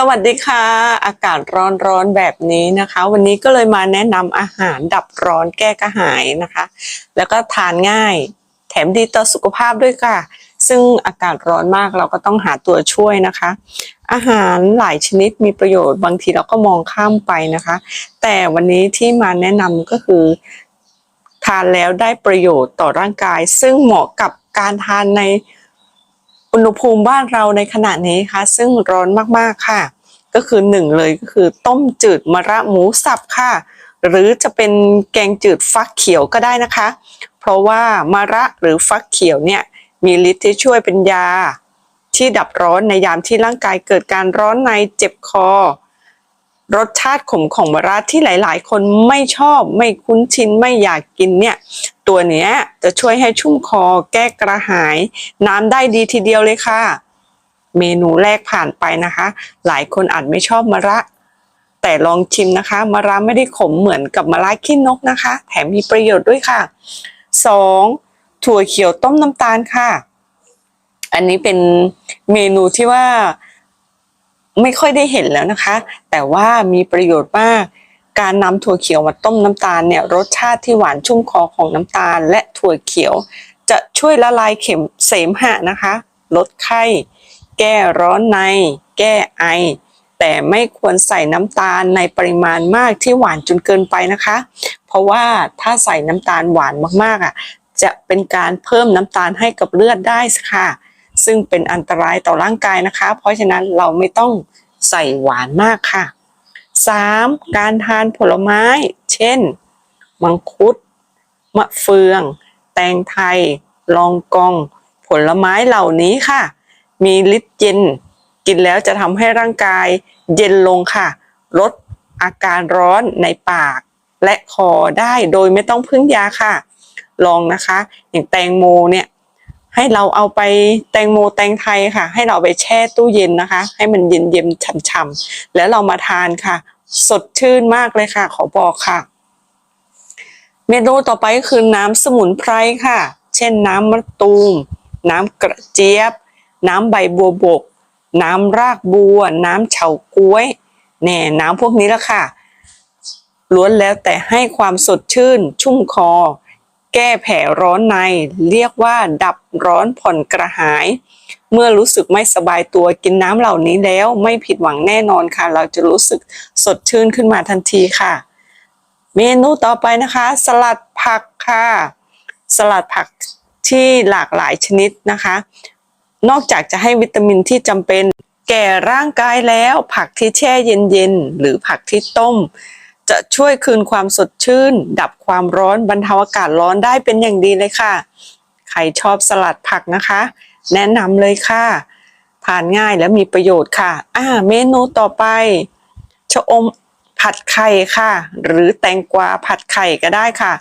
สวัสดีค่ะ อากาศร้อนๆแบบนี้นะคะ วันนี้ก็เลยมาแนะนำอาหารดับร้อนแก้กระหายนะคะ แล้วก็ทานง่าย แถมดีต่อสุขภาพด้วยค่ะ ซึ่งอากาศร้อนมากเราก็ต้องหาตัวช่วยนะคะ อาหารหลายชนิดมีประโยชน์บางทีเราก็มองข้ามไปนะคะ แต่วันนี้ที่มาแนะนำก็คือ ทานแล้วได้ประโยชน์ต่อร่างกาย ซึ่งเหมาะกับการทานใน อุณหภูมิบ้านเราในขณะนี้ค่ะซึ่งร้อนมากๆค่ะ ก็คือหนึ่งเลยก็คือต้มจืดมะระหมูสับค่ะ หรือจะเป็นแกงจืดฟักเขียวก็ได้นะคะ เพราะว่ามะระหรือฟักเขียวเนี่ยมีฤทธิ์ที่ช่วยเป็นยา ที่ดับร้อนในยามที่ร่างกายเกิดการร้อนในเจ็บคอ รสชาติขมของมะระที่หลาย ๆ คนไม่ชอบไม่คุ้นชินไม่อยากกินเนี่ย ตัวนี้จะช่วยให้ชุ่มคอแก้กระหาย น้ำได้ดีทีเดียวเลยค่ะ เมนูแรกผ่านไปนะคะ หลายคนอาจไม่ชอบมะระ แต่ลองชิมนะคะมะระไม่ได้ขมเหมือนกับมะระขี้นกนะคะ แถมมีประโยชน์ด้วยค่ะสองถั่วเขียวต้มน้ำตาลค่ะ อันนี้เป็นเมนูที่ว่าไม่ค่อยได้เห็นแล้วนะคะ แต่ว่ามีประโยชน์มาก การนำถั่วเขียวมาต้มน้ำตาลเนี่ยรสชาติที่หวานชุ่มคอของน้ำตาล และถั่วเขียว จะช่วยละลายเข็มเสมหะนะคะ ลดไข้ แก้ร้อนใน แก้ไอ แต่ไม่ควรใส่น้ำตาลในปริมาณมากที่หวานจนเกินไปนะคะ เพราะว่าถ้าใส่น้ำตาลหวานมากๆอะจะเป็นการเพิ่มน้ำตาลให้กับเลือดได้ค่ะ ซึ่งเป็นอันตรายต่อร่างกายนะคะ เพราะฉะนั้นเราไม่ต้องใส่หวานมากค่ะ 3. การทานผลไม้ เช่น มังคุด มะเฟือง แตงไทย ลองกอง ผลไม้เหล่านี้ค่ะ มีฤทธิ์เย็น กินแล้วจะทำให้ร่างกายเย็นลงค่ะ ลดอาการร้อนในปาก และคอได้โดยไม่ต้องพึ่งยาค่ะ ลองนะคะ อย่างแตงโมเนี่ยให้เราเอาไปแตงโมแตงไทยค่ะ ให้เราไปแช่ตู้เย็นนะคะ ให้มันเย็นเย็นฉ่ำๆแล้วเรามาทานค่ะ สดชื่นมากเลยค่ะ ขอบอกค่ะ เมนูต่อไปก็คือน้ำสมุนไพรค่ะ เช่นน้ำมะตูม น้ำกระเจี๊ยบ น้ำใบบัวบก น้ำรากบัว น้ำเฉาก้วยแน่น้ำพวกนี้ละค่ะล้วนแล้วแต่ให้ความสดชื่น ชุ่มคอ แก้แผลร้อนใน เรียกว่าดับร้อนผ่อนกระหาย เมื่อรู้สึกไม่สบายตัวกินน้ำเหล่านี้แล้วไม่ผิดหวังแน่นอนค่ะ เราจะรู้สึกสดชื่นขึ้นมาทันทีค่ะ เมนูต่อไปนะคะ สลัดผักค่ะ สลัดผักที่หลากหลายชนิดนะคะ นอกจากจะให้วิตามินที่จำเป็นแก่ร่างกายแล้ว ผักที่แช่เย็นๆหรือผักที่ต้ม จะช่วยคืนความสดชื่น ดับความร้อนบรรเทาอากาศร้อนได้เป็นอย่างดีเลยค่ะ ใครชอบสลัดผักนะคะ แนะนำเลยค่ะ ทานง่ายและมีประโยชน์ค่ะ อ่า เมนูต่อไป ชะอมผัดไข่ค่ะ หรือแตงกวาผัดไข่ก็ได้ค่ะ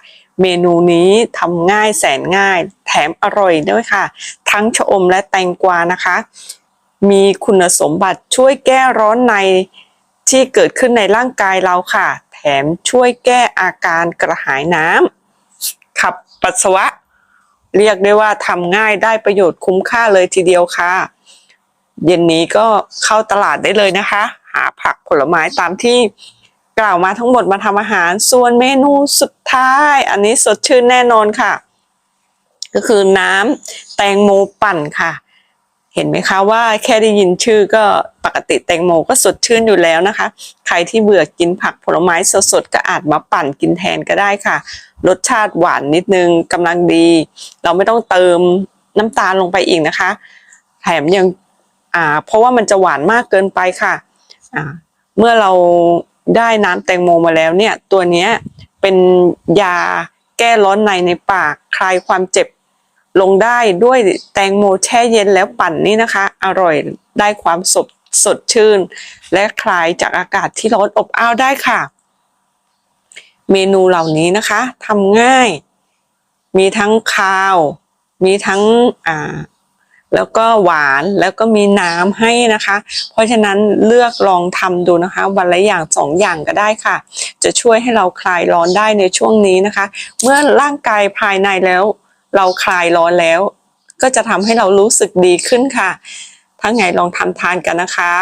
เมนูนี้ทำง่ายแสนง่าย แถมอร่อยด้วยค่ะ ทั้งชะอมและแตงกวานะคะ มีคุณสมบัติช่วยแก้ร้อนในที่เกิดขึ้นในร่างกายเราค่ะ มช่วยแก้อาการกระหายน้ำขับปัสสาวะ เรียกได้ว่าทำง่ายได้ประโยชน์คุ้มค่าเลยทีเดียวค่ะ เย็นนี้ก็เข้าตลาดได้เลยนะคะ หาผักผลไม้ตามที่กล่าวมาทั้งหมดมาทำอาหาร ส่วนเมนูสุดท้าย อันนี้สดชื่นแน่นอนค่ะ ก็คือน้ำแตงโมปั่นค่ะ เห็นไหมคะว่าแค่ได้ยินชื่อก็ปกติแตงโมก็สดชื่นอยู่แล้วนะคะ ใครที่เบื่อกินผักผลไม้สดๆก็อาจมาปั่นกินแทนก็ได้ค่ะ รสชาติหวานนิดนึงกำลังดี เราไม่ต้องเติมน้ำตาลลงไปอีกนะคะ แถมยังอ่าเพราะว่ามันจะหวานมากเกินไปค่ะอ่าเมื่อเราได้น้ำแตงโมมาแล้วเนี่ยตัวนี้เป็นยาแก้ร้อนในในปากคลายความเจ็บ ลงได้ด้วยแตงโมแช่เย็นแล้วปั่นนี่นะคะ อร่อยได้ความสดสดชื่น และคลายจากอากาศที่ร้อนอบอ้าวได้ค่ะ เมนูเหล่านี้นะคะทำง่าย มีทั้งคาว มีทั้งอ่าแล้วก็หวานแล้วก็มีน้ำให้นะคะ เพราะฉะนั้นเลือกลองทำดูนะคะ วันละอย่างสองอย่างก็ได้ค่ะ จะช่วยให้เราคลายร้อนได้ในช่วงนี้นะคะ เมื่อร่างกายภายในแล้ว เราคลายร้อนแล้ว ก็จะทำให้เรารู้สึกดีขึ้นค่ะถ้าไงลองทำทานกันนะคะ